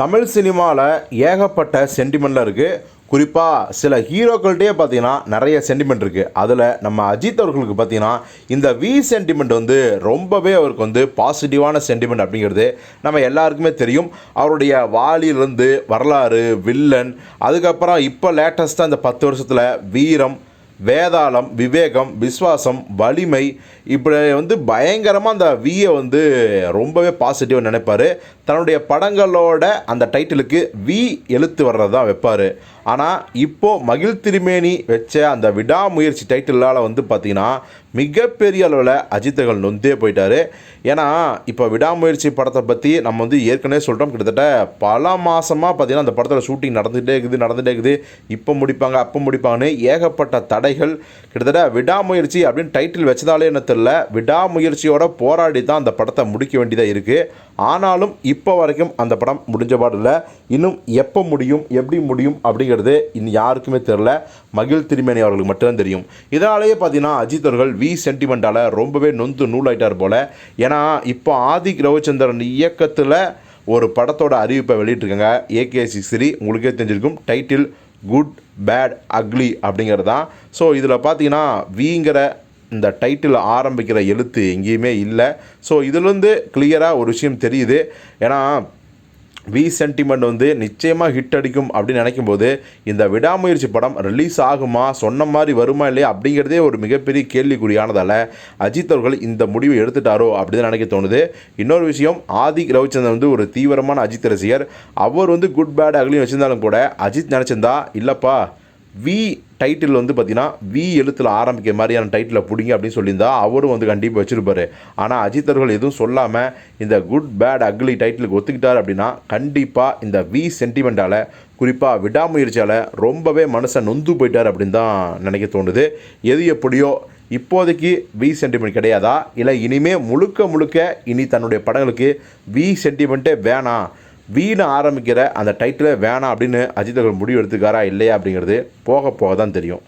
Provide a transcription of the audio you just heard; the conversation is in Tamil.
தமிழ் சினிமாவில் ஏகப்பட்ட சென்டிமெண்ட்லாம் இருக்குது குறிப்பாக சில ஹீரோக்கள்கிட்டயே பார்த்தீங்கன்னா நிறைய சென்டிமெண்ட் இருக்குது அதில் நம்ம அஜித் அவர்களுக்கு பார்த்தீங்கன்னா இந்த வி சென்டிமெண்ட் வந்து ரொம்பவே அவருக்கு வந்து பாசிட்டிவான சென்டிமெண்ட் அப்படிங்கிறது நம்ம எல்லாருக்குமே தெரியும். அவருடைய வாலியிலிருந்து வரலாறு வில்லன் அதுக்கப்புறம் இப்போ லேட்டஸ்ட்டாக இந்த பத்து வருஷத்தில் வீரம் வேதாளம் விவேகம் விஸ்வாசம் வலிமை இப்படி வந்து பயங்கரமாக அந்த வியை வந்து ரொம்பவே பாசிட்டிவாக நினைப்பார். தன்னுடைய படங்களோட அந்த டைட்டிலுக்கு வி எழுத்து வர்றது தான் வைப்பார். ஆனால் இப்போது மகிழ் திருமேனி வச்ச அந்த விடாமுயற்சி டைட்டிலால் வந்து பார்த்திங்கன்னா மிகப்பெரிய அளவில் அஜித்தர்கள் நொந்தே போயிட்டார். ஏன்னா இப்போ விடாமுயற்சி படத்தை பற்றி நம்ம வந்து ஏற்கனவே சொல்கிறோம் கிட்டத்தட்ட பல மாதமாக பார்த்திங்கன்னா அந்த படத்தில் ஷூட்டிங் நடந்துகிட்டே இருக்குது நடந்துகிட்டே இருக்குது. இப்போ முடிப்பாங்க அப்போ முடிப்பாங்கன்னு ஏகப்பட்ட தடைகள். கிட்டத்தட்ட விடாமுயற்சி அப்படின்னு டைட்டில் வச்சதாலே என்ன தெரில விடாமுயற்சியோட போராடி தான் அந்த படத்தை முடிக்க வேண்டியதாக இருக்குது ஆனாலும் இப்போ வரைக்கும் அந்த படம் முடிஞ்ச பாடு இன்னும் எப்போ முடியும் எப்படி முடியும் அப்படிங்கிறது இன்னும் யாருக்குமே தெரில மகிழ் திருமேனி அவர்களுக்கு மட்டும்தான் தெரியும். இதனாலேயே பார்த்தீங்கன்னா அஜித் அவர்கள் வி சென்டிமெண்ட்டால் ரொம்பவே நொந்து நூலாயிட்டார் போல். ஏன்னா இப்போ ஆதிக் ரவிச்சந்திரன் இயக்கத்தில் ஒரு படத்தோட அறிவிப்பை வெளியிட்டிருக்காங்க. ஏகே சிக்ஸ்ரி உங்களுக்கே தெரிஞ்சிருக்கும். டைட்டில் குட் பேட் அக்லி அப்படிங்கிறது. தான் ஸோ இதில் பார்த்தீங்கன்னா விங்கிற இந்த டைட்டில் ஆரம்பிக்கிற எழுத்து எங்கேயுமே இல்லை. ஸோ இதுலேருந்து கிளியராக ஒரு விஷயம் தெரியுது. ஏன்னா வி சென்டிமெண்ட் வந்து நிச்சயமாக ஹிட் அடிக்கும் அப்படின்னு நினைக்கும் போது இந்த விடாமுயற்சி படம் ரிலீஸ் ஆகுமா சொன்ன மாதிரி வருமா இல்லையா அப்படிங்கிறதே ஒரு மிகப்பெரிய கேள்விக்குறியானதால் அஜித் அவர்கள் இந்த முடிவை எடுத்துட்டாரோ அப்படின்னு நினைக்க தோணுது. இன்னொரு விஷயம் ஆதிக் ரவிச்சந்திரன் வந்து ஒரு தீவிரமான அஜித் ரசிகர். அவர் வந்து குட் பேட் அகலியும் வச்சிருந்தாலும் கூட அஜித் நினச்சிருந்தா இல்லைப்பா வி டைட்டில் வந்து பார்த்தீங்கன்னா வி எழுத்தில் ஆரம்பிக்கிற மாதிரியான டைட்டிலை பிடிங்க அப்படின்னு சொல்லியிருந்தா அவரும் வந்து கண்டிப்பாக வச்சுருப்பாரு. ஆனால் அஜித் அவர்கள் எதுவும் சொல்லாமல் இந்த குட் பேட் அக்லி டைட்டிலுக்கு ஒத்துக்கிட்டார் அப்படின்னா கண்டிப்பாக இந்த வி சென்டிமெண்ட்டால் குறிப்பாக விடாமுயற்சியால் ரொம்பவே மனுஷன் நொந்து போயிட்டார் அப்படின்னு தான் நினைக்க தோணுது. எது எப்படியோ இப்போதைக்கு வி சென்டிமெண்ட் கிடையாதா? இல்லை இனிமேல் முழுக்க முழுக்க இனி தன்னுடைய படங்களுக்கு வி சென்டிமெண்ட்டே வேணாம். வீணு ஆரம்பிக்கிற அந்த டைட்டிலே வேணாம் அப்படின்னு அஜித் அவர்கள் முடிவு எடுத்துக்காரா இல்லையா அப்படிங்கிறது போக போக தான் தெரியும்.